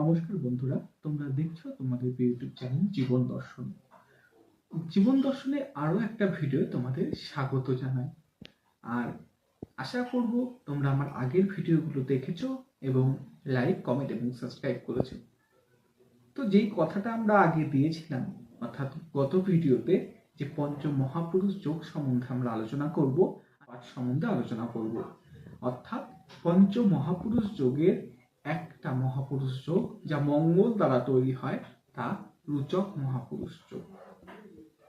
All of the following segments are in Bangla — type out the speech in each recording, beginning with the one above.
নমস্কার বন্ধুরা, তোমরা দেখছ তোমাদের ইউটিউব চ্যানেল জীবন দর্শন। জীবন দর্শনে আরও একটা ভিডিও তোমাদের স্বাগত জানাই। আর আশা করব তোমরা আমার আগের ভিডিওগুলো দেখেছ এবং লাইক, কমেন্ট এবং সাবস্ক্রাইব করেছ। তো যেই কথাটা আমরা আগে দিয়েছিলাম, অর্থাৎ গত ভিডিওতে যে পঞ্চ মহাপুরুষ যোগ সম্বন্ধে আমরা আলোচনা করব, পাঠ সম্বন্ধে আলোচনা করব। অর্থাৎ পঞ্চ মহাপুরুষ যোগের একটা মহাপুরুষ যোগ, যা মঙ্গল দ্বারা তৈরি হয়, তা রুচক মহাপুরুষ যোগ।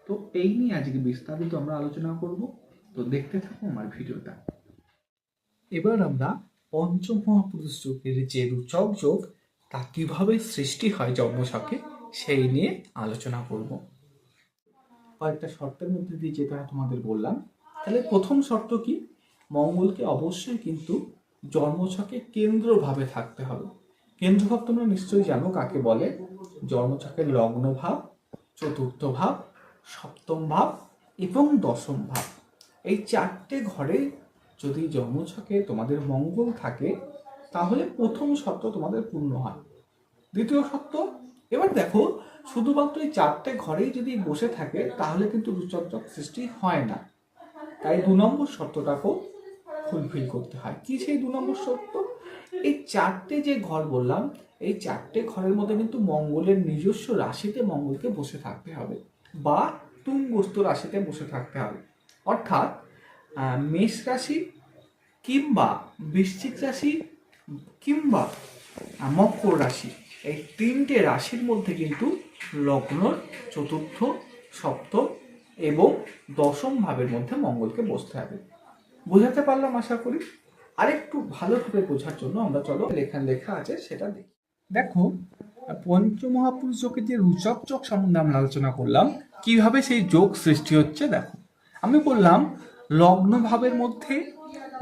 তো এই নিয়ে আজকে বিস্তারিত আমরা আলোচনা করব। তো দেখতে থাকো আমার ভিডিওটা। এবার আমরা পঞ্চম মহাপুরুষ যোগের যে রুচক যোগ, তা কীভাবে সৃষ্টি হয় জন্মছকে সেই নিয়ে আলোচনা করব। কয়েকটা শর্তের মধ্যে দিয়ে যেটা তোমাদের বললাম। তাহলে প্রথম শর্ত কি? মঙ্গলকে অবশ্যই কিন্তু জন্মছকে কেন্দ্রভাবে থাকতে হবে। কেন্দ্রভাব তোমরা নিশ্চয়ই জানো কাকে বলে? জন্মছকের লগ্ন ভাব, চতুর্থ ভাব, সপ্তম ভাব এবং দশম ভাব। এই চারটে ঘরে যদি জন্মছকে তোমাদের মঙ্গল থাকে, তাহলে প্রথম শর্ত তোমাদের পূর্ণ হয়। দ্বিতীয় শর্ত এবার দেখো, শুধুমাত্র এই চারটে ঘরেই যদি বসে থাকে, তাহলে কিন্তু রুচকচক সৃষ্টি হয় না। তাই দু নম্বর শর্তটাকেও ফুলফিল করতে হয়। কি সেই দু নম্বর সত্য? এই চারটে যে ঘর বললাম, এই চারটে ঘরের মধ্যে কিন্তু মঙ্গলের নিজস্ব রাশিতে মঙ্গলকে বসে থাকতে হবে বা তুঙ্গস্থ রাশিতে বসে থাকতে হবে। অর্থাৎ মেষ রাশি কিংবা বৃশ্চিক রাশি কিংবা মকর রাশি, এই তিনটে রাশির মধ্যে কিন্তু লগ্ন চতুর্থ, সপ্তম এবং দশম ভাবের মধ্যে মঙ্গলকে বসতে হবে। বোঝাতে পারলাম আশা করি। আরেকটু ভালোভাবে বোঝার জন্য আমরা চলো লেখা লেখা আছে, সেটা দেখি। দেখো, পঞ্চমহাপুরুষ যে রুচক যোগ সম্বন্ধে আমরা আলোচনা করলাম, কীভাবে সেই যোগ সৃষ্টি হচ্ছে, দেখো। আমি বললাম, লগ্ন ভাবের মধ্যে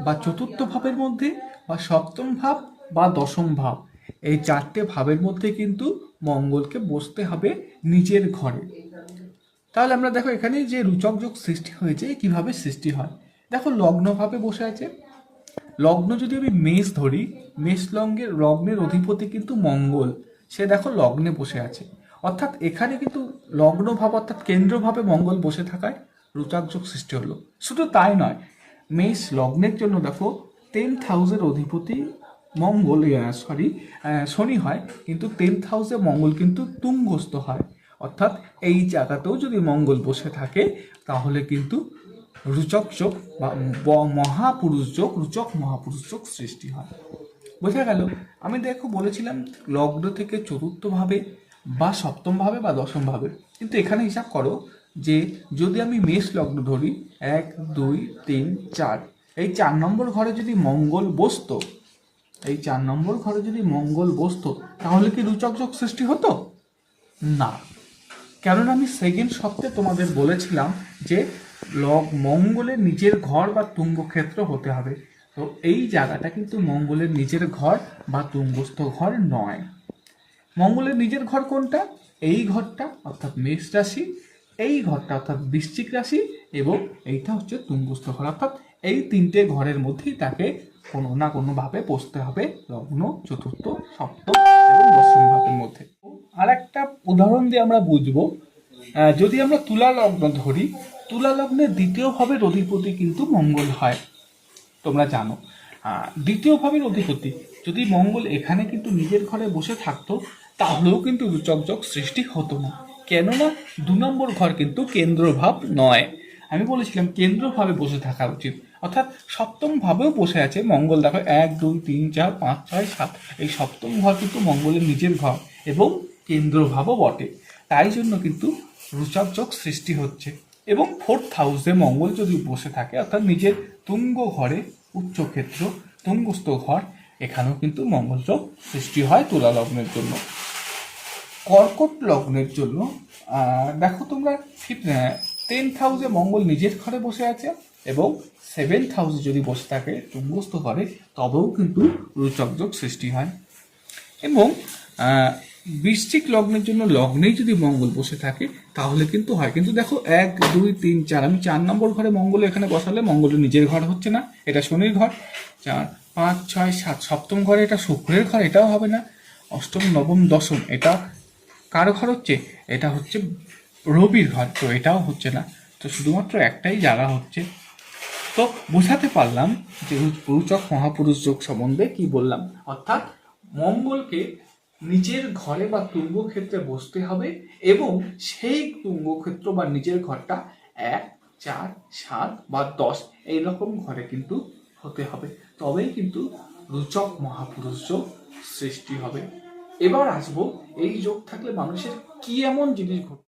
বা চতুর্থ ভাবের মধ্যে বা সপ্তম ভাব বা দশম ভাব, এই চারটে ভাবের মধ্যে কিন্তু মঙ্গলকে বসতে হবে নিজের ঘরে। তাহলে আমরা দেখো এখানে যে রুচক যোগ সৃষ্টি হয়েছে, কীভাবে সৃষ্টি হয়? দেখো লগ্নভাবে বসে আছে। লগ্ন যদি আমি মেষ ধরি, মেষ লগ্নের লগ্নের অধিপতি কিন্তু মঙ্গল। সে দেখো, লগ্নে বসে আছে। অর্থাৎ এখানে কিন্তু লগ্নভাব অর্থাৎ কেন্দ্রভাবে মঙ্গল বসে থাকায় রুচক যোগ সৃষ্টি হলো। শুধু তাই নয়, মেষ লগ্নের জন্য দেখো টেন্থ হাউসের অধিপতি মঙ্গল সরি শনি হয়, কিন্তু টেন্থ হাউসে মঙ্গল কিন্তু তুঙ্গস্থ হয়। অর্থাৎ এই জায়গাতেও যদি মঙ্গল বসে থাকে, তাহলে কিন্তু রুচক যোগ বা মহাপুরুষ যোগ রুচক মহাপুরুষ যোগ সৃষ্টি হয়। বোঝা গেল, আমি দেখো বলেছিলাম লগ্ন থেকে চতুর্থভাবে বা সপ্তমভাবে বা দশমভাবে। কিন্তু এখানে হিসাব করো যে যদি আমি মেষ লগ্ন ধরি, এক, দুই, তিন, চার, এই চার নম্বর ঘরে যদি মঙ্গল বসতো, এই চার নম্বর ঘরে যদি মঙ্গল বসতো, তাহলে কি রুচক যোগ সৃষ্টি হতো? না। কেননা আমি সেকেন্ড সপ্তাহে তোমাদের বলেছিলাম যে লগ মঙ্গলের নিজের ঘর বা তুঙ্গক্ষেত্র হতে হবে। তো এই জায়গাটা কিন্তু মঙ্গলের নিজের ঘর বা তুঙ্গস্থ ঘর নয়। মঙ্গলের নিজের ঘর কোনটা? এই ঘরটা, অর্থাৎ মেষ রাশি। এই ঘরটা, অর্থাৎ বৃশ্চিক রাশি এবং এইটা হচ্ছে তুঙ্গস্থ ঘর। অর্থাৎ এই তিনটে ঘরের মধ্যেই তাকে কোনো না কোনোভাবে বসতে হবে লগ্ন, চতুর্থ, সপ্তম এবং দশম ভাবের মধ্যে। আর একটা উদাহরণ দিয়ে আমরা বুঝব। যদি আমরা তুলা লগ্ন ধরি তুলা লগ্নের দ্বিতীয় অধিপতি কিন্তু মঙ্গল হয়। তোমরা জানো। আহ, দ্বিতীয় ভাবের অধিপতি যদি মঙ্গল এখানে কিন্তু নিজের ঘরে বসে থাকতো তাহলেও কিন্তু রুচকজক সৃষ্টি হতো না। কেননা দু নম্বর ঘর কিন্তু কেন্দ্রভাব নয়। আমি বলেছিলাম কেন্দ্রভাবে বসে থাকা উচিত। অর্থাৎ সপ্তম ভাবেও বসে আছে মঙ্গল। দেখো এক দুই তিন চার পাঁচ ছয় সাত। এই সপ্তম ঘর কিন্তু মঙ্গলের নিজের ঘর এবং কেন্দ্রভাবও বটে। তাই জন্য কিন্তু রুচকজক সৃষ্টি হচ্ছে। এবং ফোর্থ হাউসে মঙ্গল যদি বসে থাকে, অর্থাৎ নিজের তুঙ্গ ঘরে উচ্চক্ষেত্র তুঙ্গস্থ ঘর এখানেও কিন্তু মঙ্গলযোগ সৃষ্টি হয় তুলা লগ্নের জন্য। কর্কট লগ্নের জন্য দেখো তোমরা টেন্থ হাউসে মঙ্গল নিজের ঘরে বসে আছে এবং সেভেন্থ হাউসে যদি বসে থাকে তুঙ্গস্থ ঘরে তবেও কিন্তু রুচকযোগ সৃষ্টি হয়। এবং বৃশ্চিক লগ্নের জন্য লগ্নেই যদি মঙ্গল বসে থাকে, তাহলে কিন্তু হয়। কিন্তু দেখো, এক, দুই, তিন, চার, আমি চার নম্বর ঘরে মঙ্গল এখানে বসালে মঙ্গলের নিজের ঘর হচ্ছে না, এটা শনির ঘর। চার, পাঁচ, ছয়, সাত, সপ্তম ঘরে এটা শুক্রের ঘর, এটাও হবে না। অষ্টম, নবম, দশম, এটা কার ঘর হচ্ছে? এটা হচ্ছে রবির ঘর, তো এটাও হচ্ছে না। তো শুধুমাত্র একটাই জায়গা হচ্ছে। তো বোঝাতে পারলাম যে পুরুচক মহাপুরুষ যোগ সম্বন্ধে কি বললাম। অর্থাৎ মঙ্গলকে নিজের ঘরে বা তুঙ্গক্ষেত্রে বসতে হবে এবং সেই তুঙ্গক্ষেত্র বা নিজের ঘরটা এক, চার, সাত বা দশ এইরকম ঘরে কিন্তু হতে হবে। তবেই কিন্তু রুচক মহাপুরুষ যোগ সৃষ্টি হবে। এবার আসব এই যোগ থাকলে মানুষের কি এমন জিনিস ঘটবে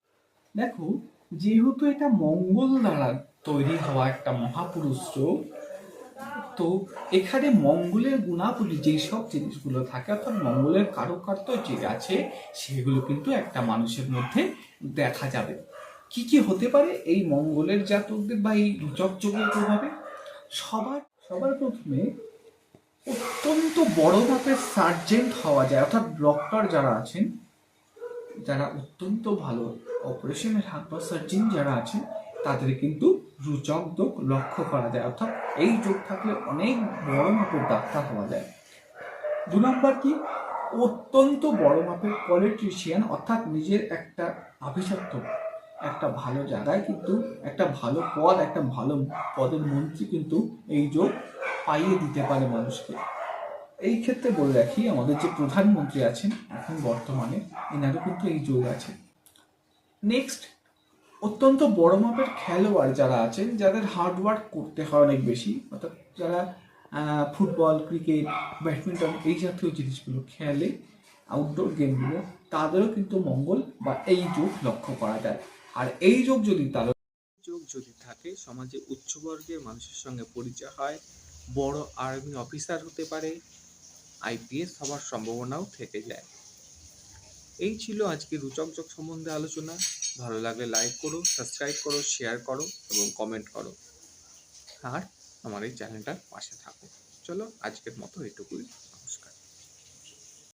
দেখো, যেহেতু এটা মঙ্গল দ্বারা তৈরি হওয়া একটা মহাপুরুষ যোগ তো এখানে মঙ্গলের গুণাবলী যেই সব জিনিসগুলো থাকে, অর্থাৎ মঙ্গলের কারুকার্য যে আছে, সেগুলো কিন্তু একটা মানুষের মধ্যে দেখা যাবে। কি কি হতে পারে? এই মঙ্গলের জাতকদের বা এই রুচক যোগের প্রভাবে? সবার সবার প্রথমে অত্যন্ত বড় মাপের সার্জেন্ট হওয়া যায়, অর্থাৎ ডক্টর যারা আছেন, যারা অত্যন্ত ভালো অপারেশনের হাত বা সার্জন যারা আছেন, তাদের কিন্তু রুচক যোগ লক্ষ্য করা যায়। অর্থাৎ এই যোগ থাকলে অনেক বড় মাপের ডাক্তার হওয়া যায়। দু নম্বর কি? অত্যন্ত বড় মাপের পলিটিশিয়ান, অর্থাৎ নিজের একটা আভিজাত্য, একটা ভালো জায়গায় কিন্তু, একটা ভালো পদ, একটা ভালো পদের মন্ত্রী কিন্তু এই যোগ পাইয়ে দিতে পারে মানুষকে। এই ক্ষেত্রে বলে রাখি, আমাদের যে প্রধানমন্ত্রী আছেন, এখন বর্তমানে, এনারও কিন্তু এই যোগ আছে। নেক্সট অত্যন্ত বড় মাপের খেলোয়াড় যারা আছেন, যাদের হার্ডওয়ার্ক করতে হয় অনেক বেশি, অর্থাৎ যারা ফুটবল ক্রিকেট ব্যাডমিন্টন এই জাতীয় জিনিসগুলো খেলে আউটডোর গেমগুলো তাদেরও কিন্তু মঙ্গল বা এই যোগ লক্ষ্য করা যায়। আর এই যোগ যদি তাদের যোগ যদি থাকে, সমাজে উচ্চবর্গের মানুষের সঙ্গে পরিচয় হয়, বড় আর্মি অফিসার হতে পারে আইপিএস হওয়ার সম্ভাবনাও থেকে যায়। এই ছিল আজকে রুচক যোগ সম্বন্ধে আলোচনা। ভালো লাগলে লাইক করো সাবস্ক্রাইব করো শেয়ার করো এবং কমেন্ট করো। আর আমার এই চ্যানেলটার পাশে থাকো। চলো আজকের মতো এটুকুই।